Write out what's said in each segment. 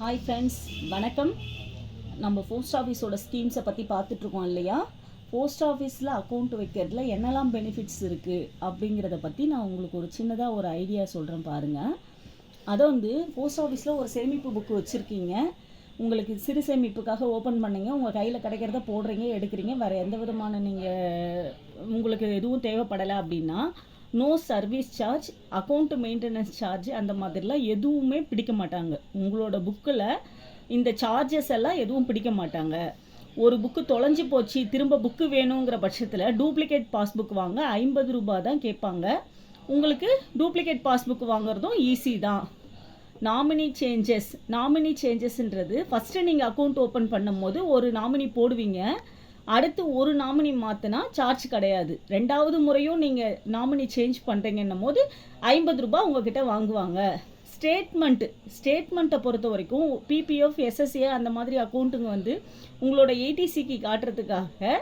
Hi friends வணக்கம். நம்ம post ஆஃபீஸோட ஸ்கீம்ஸை பற்றி பார்த்துட்ருக்கோம் இல்லையா? போஸ்ட் ஆஃபீஸில் அக்கௌண்ட் வைக்கிறதுல என்னெல்லாம் பெனிஃபிட்ஸ் இருக்குது அப்படிங்கிறத பற்றி நான் உங்களுக்கு ஒரு சின்னதாக ஒரு ஐடியா சொல்கிறேன் பாருங்கள் அதை வந்து போஸ்ட் ஆஃபீஸில் ஒரு சேமிப்பு புக்கு வச்சுருக்கீங்க. உங்களுக்கு சிறு சேமிப்புக்காக ஓப்பன் பண்ணீங்க. உங்கள் கையில் கிடைக்கிறத போடுறீங்க எடுக்கிறீங்க. வேறு எந்த விதமான நீங்கள் உங்களுக்கு எதுவும் தேவைப்படலை அப்படின்னா no service charge account maintenance charge அந்த மாதிரிலாம் எதுவுமே பிடிக்க மாட்டாங்க. உங்களோட புக்கில் இந்த சார்ஜஸ் எல்லாம் எதுவும் பிடிக்க மாட்டாங்க. ஒரு புக்கு தொலைஞ்சு போச்சு திரும்ப புக்கு வேணுங்கிற பட்சத்தில் டூப்ளிகேட் பாஸ்புக் வாங்க ஐம்பது ரூபாய் தான் கேட்பாங்க. உங்களுக்கு டூப்ளிகேட் பாஸ்புக் வாங்குறதும் ஈஸி தான். நாமினி சேஞ்சஸ் நாமினி சேஞ்சஸ்ன்றது ஃபஸ்ட்டு நீங்கள் அக்கௌண்ட் ஓப்பன் பண்ணும்போது ஒரு நாமினி போடுவீங்க. அடுத்து ஒரு நாமினி மாற்றினா சார்ஜ் கிடையாது. ரெண்டாவது முறையும் நீங்கள் நாமினி சேஞ்ச் பண்ணுறீங்கன்னும் போது ஐம்பது ரூபாய் உங்ககிட்ட வாங்குவாங்க. ஸ்டேட்மெண்ட்டு ஸ்டேட்மெண்ட்டை பொறுத்த வரைக்கும் பிபிஎஃப் எஸ்எஸ்ஏ அந்த மாதிரி அக்கௌண்ட்டுங்க வந்து உங்களோட ஏடிசிக்கு காட்டுறதுக்காக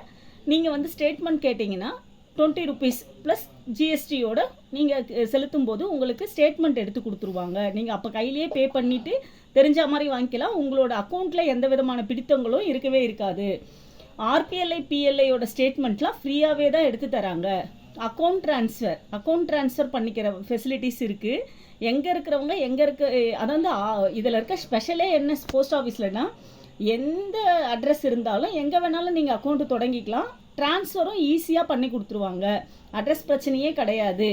நீங்கள் வந்து ஸ்டேட்மெண்ட் கேட்டிங்கன்னா டுவெண்ட்டி ருபீஸ் ப்ளஸ் ஜிஎஸ்டியோட நீங்கள் செலுத்தும் போது உங்களுக்கு ஸ்டேட்மெண்ட் எடுத்து கொடுத்துருவாங்க. நீங்கள் அப்போ கையிலேயே பே பண்ணிவிட்டு தெரிஞ்ச மாதிரி வாங்கிக்கலாம். உங்களோட அக்கௌண்ட்டில் எந்த விதமான பிடித்தங்களும் இருக்கவே இருக்காது. ஆர்பிஎல்ஐ பிஎல்ஐயோட ஸ்டேட்மெண்ட்லாம் ஃப்ரீயாகவே தான் எடுத்து தராங்க. அக்கௌண்ட் ட்ரான்ஸ்ஃபர் அக்கௌண்ட் ட்ரான்ஸ்ஃபர் பண்ணிக்கிற ஃபெசிலிட்டிஸ் இருக்குது எங்கே இருக்கிறவங்க எங்கே இருக்க அதாவது இதில் இருக்க ஸ்பெஷலே என்ன போஸ்ட் ஆஃபீஸ்லனா எந்த அட்ரஸ் இருந்தாலும் எங்கே வேணாலும் நீங்கள் அக்கௌண்ட்டு தொடங்கிக்கலாம். ட்ரான்ஸ்ஃபரும் ஈஸியாக பண்ணி கொடுத்துருவாங்க. அட்ரஸ் பிரச்சனையே கிடையாது.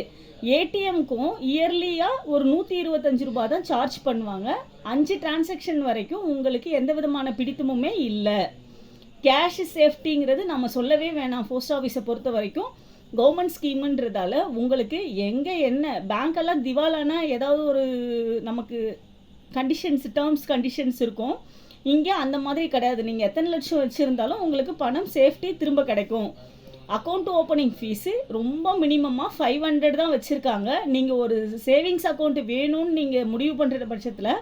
ஏடிஎம்க்கும் இயர்லியாக ஒரு நூற்றி இருபத்தஞ்சு ரூபா தான் சார்ஜ் பண்ணுவாங்க. அஞ்சு டிரான்சாக்ஷன் வரைக்கும் உங்களுக்கு எந்த விதமான பிடித்தமுமே இல்லை. கேஷ் சேஃப்டிங்கிறது நம்ம சொல்லவே வேணாம் போஸ்ட் ஆஃபீஸை பொறுத்த வரைக்கும். கவர்மெண்ட் ஸ்கீமுன்றதால உங்களுக்கு எங்கே என்ன பேங்க்கெல்லாம் திவாலானா ஏதாவது ஒரு நமக்கு கண்டிஷன்ஸ் டேர்ம்ஸ் கண்டிஷன்ஸ் இருக்கும். இங்கே அந்த மாதிரி கிடையாது. நீங்கள் எத்தனை லட்சம் வச்சுருந்தாலும் உங்களுக்கு பணம் சேஃப்டி திரும்ப கிடைக்கும். அக்கௌண்ட் ஓப்பனிங் ஃபீஸு ரொம்ப மினிமமாக ஃபைவ் ஹண்ட்ரட் தான் வச்சுருக்காங்க. நீங்கள் ஒரு சேவிங்ஸ் அக்கௌண்ட் வேணும்னு நீங்கள் முடிவு பண்ணுற பட்சத்தில்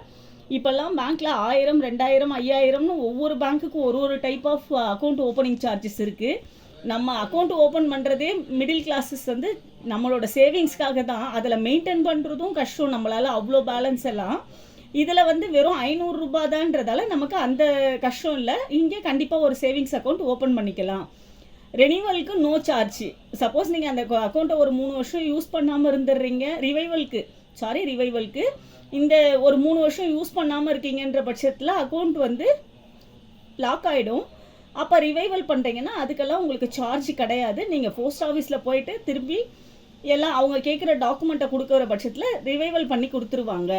இப்போல்லாம் பேங்க்கில் ஆயிரம் ரெண்டாயிரம் ஐயாயிரம்னு ஒவ்வொரு பேங்க்குக்கும் ஒரு ஒரு type of account opening charges இருக்குது நம்ம அக்கௌண்ட் ஓப்பன் பண்ணுறதே மிடில் கிளாஸஸ் வந்து நம்மளோட சேவிங்ஸ்க்காக தான். அதில் மெயின்டைன் பண்ணுறதும் கஷ்டம். நம்மளால் அவ்வளோ பேலன்ஸ் எல்லாம். இதில் வந்து வெறும் ஐநூறுரூபா தான்றதால நமக்கு அந்த கஷ்டம் இல்லை. இங்கே கண்டிப்பாக ஒரு சேவிங்ஸ் அக்கௌண்ட் ஓப்பன் பண்ணிக்கலாம். ரெனிவலுக்கு நோ சார்ஜ் சப்போஸ் நீங்கள் அந்த அக்கௌண்ட்டை ஒரு மூணு வருஷம் யூஸ் பண்ணாமல் இருந்துடுறீங்க. ரிவைவலுக்கு சாரி ரிவைவலுக்கு இந்த ஒரு மூணு வருஷம் யூஸ் பண்ணாமல் இருக்கீங்கன்ற பட்சத்தில் அக்கௌண்ட் வந்து லாக் ஆகிடும் அப்போ ரிவைவல் பண்ணுறீங்கன்னா அதுக்கெல்லாம் உங்களுக்கு சார்ஜ் கிடையாது. நீங்கள் போஸ்ட் ஆஃபீஸில் போயிட்டு திரும்பி எல்லாம் அவங்க கேட்குற டாக்குமெண்ட்டை கொடுக்குற பட்சத்தில் ரிவைவல் பண்ணி கொடுத்துருவாங்க.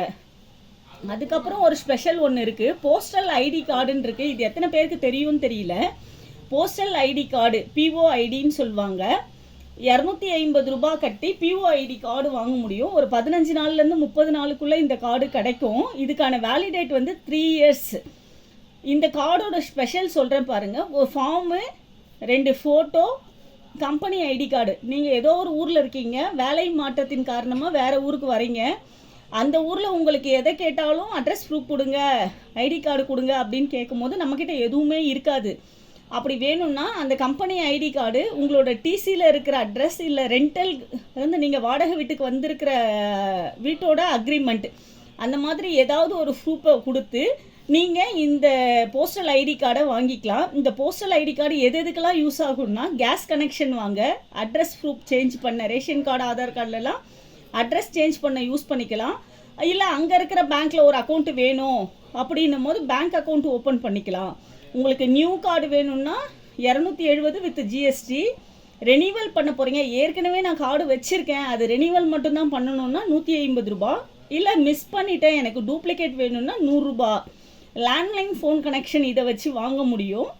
அதுக்கப்புறம் ஒரு ஸ்பெஷல் ஒன்று இருக்குது போஸ்டல் ஐடி கார்டுன்னு இருக்குது இது எத்தனை பேருக்கு தெரியும்னு தெரியல. போஸ்டல் ஐடி கார்டு பிஓ ஐடின்னு சொல்லுவாங்க. இரநூத்தி ஐம்பது ரூபாய் கட்டி பிஓ ஐடி கார்டு வாங்க முடியும். ஒரு பதினஞ்சு நாள்லேருந்து முப்பது நாளுக்குள்ளே இந்த கார்டு கிடைக்கும். இதுக்கான வேலிடேட் வந்து த்ரீ இயர்ஸ் இந்த கார்டோட ஸ்பெஷல் சொல்கிறேன் பாருங்கள் ஒரு ஃபார்மு ரெண்டு ஃபோட்டோ கம்பெனி ஐடி கார்டு நீங்கள் ஏதோ ஒரு ஊரில் இருக்கீங்க வேலை மாற்றத்தின் காரணமாக வேறு ஊருக்கு வரீங்க அந்த ஊரில் உங்களுக்கு எதை கேட்டாலும் அட்ரஸ் ப்ரூஃப் கொடுங்க ஐடி கார்டு கொடுங்க அப்படின்னு கேட்கும்போது நம்மக்கிட்ட எதுவுமே இருக்காது. அப்படி வேணும்னா அந்த கம்பெனி ஐடி கார்டு உங்களோட டிசியில் இருக்கிற அட்ரஸ் இல்லை ரெண்டல் வந்து நீங்கள் வாடகை வீட்டுக்கு வந்திருக்கிற வீட்டோட அக்ரிமெண்ட் அந்த மாதிரி ஏதாவது ஒரு ப்ரூஃபை கொடுத்து நீங்கள் இந்த போஸ்டல் ஐடி கார்டை வாங்கிக்கலாம். இந்த போஸ்டல் ஐடி கார்டு எது எதுக்கெல்லாம் யூஸ் ஆகும்னா கேஸ் கனெக்ஷன் வாங்க அட்ரஸ் ப்ரூஃப் சேஞ்ச் பண்ண ரேஷன் கார்டு ஆதார் கார்டுலலாம் அட்ரஸ் சேஞ்ச் பண்ண யூஸ் பண்ணிக்கலாம். இல்லை அங்கே இருக்கிற பேங்க்கில் ஒரு அக்கௌண்ட்டு வேணும் அப்படின்னும் போது பேங்க் அக்கௌண்ட் ஓப்பன் பண்ணிக்கலாம். உங்களுக்கு நியூ கார்டு வேணும்னா இரநூத்தி எழுபது வித் ஜிஎஸ்டி ரெனிவல் பண்ண போகிறீங்க ஏற்கனவே நான் கார்டு வச்சுருக்கேன். அது ரெனிவல் மட்டும்தான் பண்ணணும்னா நூற்றி ஐம்பது ரூபா. இல்லை மிஸ் பண்ணிட்டேன். எனக்கு டூப்ளிகேட் வேணும்னா நூறுரூபா லேண்ட்லைன் ஃபோன் கனெக்ஷன் இதை வச்சு வாங்க முடியும்.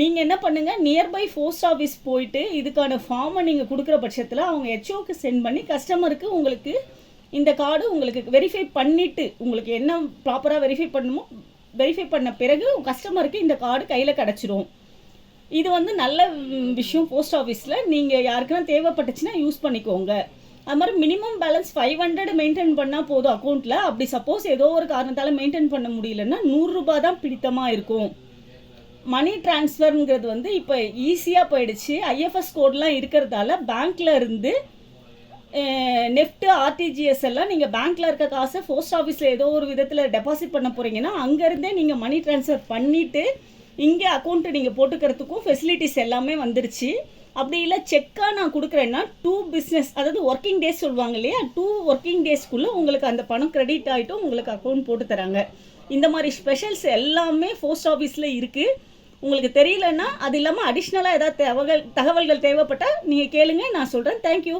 நீங்கள் என்ன பண்ணுங்கள் நியர்பை போஸ்ட் ஆஃபீஸ் போயிட்டு இதுக்கான ஃபார்மை நீங்கள் கொடுக்குற பட்சத்தில் அவங்க ஹெச்ஓக்கு சென்ட் பண்ணி கஸ்டமருக்கு உங்களுக்கு இந்த கார்டு உங்களுக்கு வெரிஃபை பண்ணிவிட்டு உங்களுக்கு என்ன ப்ராப்பராக வெரிஃபை பண்ணணுமோ வெரிஃபை பண்ண பிறகு கஸ்டமருக்கு இந்த கார்டு கையில் கிடச்சிரும். இது வந்து நல்ல விஷயம் போஸ்ட் ஆஃபீஸில் நீங்கள் யாருக்குன்னா தேவைப்பட்டுச்சுன்னா யூஸ் பண்ணிக்கோங்க. அது மாதிரி minimum balance five hundred maintain பண்ணால் போதும் அக்கௌண்ட்டில் அப்படி சப்போஸ் ஏதோ ஒரு காரணத்தால் மெயின்டைன் பண்ண முடியலன்னா நூறுரூபா தான் பிடித்தமாக இருக்கும். மணி டிரான்ஸ்ஃபருங்கிறது வந்து இப்போ ஈஸியாக போயிடுச்சு. ஐஎஃப்எஸ் கோட்லாம் இருக்கிறதால பேங்க்கில் இருந்து நெஃப்ட் ஆர்டிஜிஎஸ் எல்லாம் நீங்கள் பேங்க்கில் இருக்க காசை போஸ்ட் ஆஃபீஸில் ஏதோ ஒரு விதத்தில் டெபாசிட் பண்ண போகிறீங்கன்னா அங்கேருந்தே நீங்கள் மணி ட்ரான்ஸ்ஃபர் பண்ணிவிட்டு இங்கே அக்கௌண்ட்டு நீங்கள் போட்டுக்கிறதுக்கும் ஃபெசிலிட்டிஸ் எல்லாமே வந்துருச்சு. அப்படி இல்லை செக்காக நான் கொடுக்குறேன்னா டூ பிஸ்னஸ் அதாவது ஒர்க்கிங் டேஸ் சொல்லுவாங்க இல்லையா டூ ஒர்க்கிங் டேஸ்க்குள்ளே உங்களுக்கு அந்த பணம் கிரெடிட் ஆகிட்டும் உங்களுக்கு அக்கௌண்ட் போட்டு தராங்க. இந்த மாதிரி ஸ்பெஷல்ஸ் எல்லாமே போஸ்ட் ஆஃபீஸில் இருக்குது உங்களுக்கு தெரியலன்னா அது இல்லாமல் அடிஷ்னலாக ஏதாவது தகவல் தகவல்கள் தேவைப்பட்டால் நீங்கள் கேளுங்க நான் சொல்கிறேன் தேங்க்யூ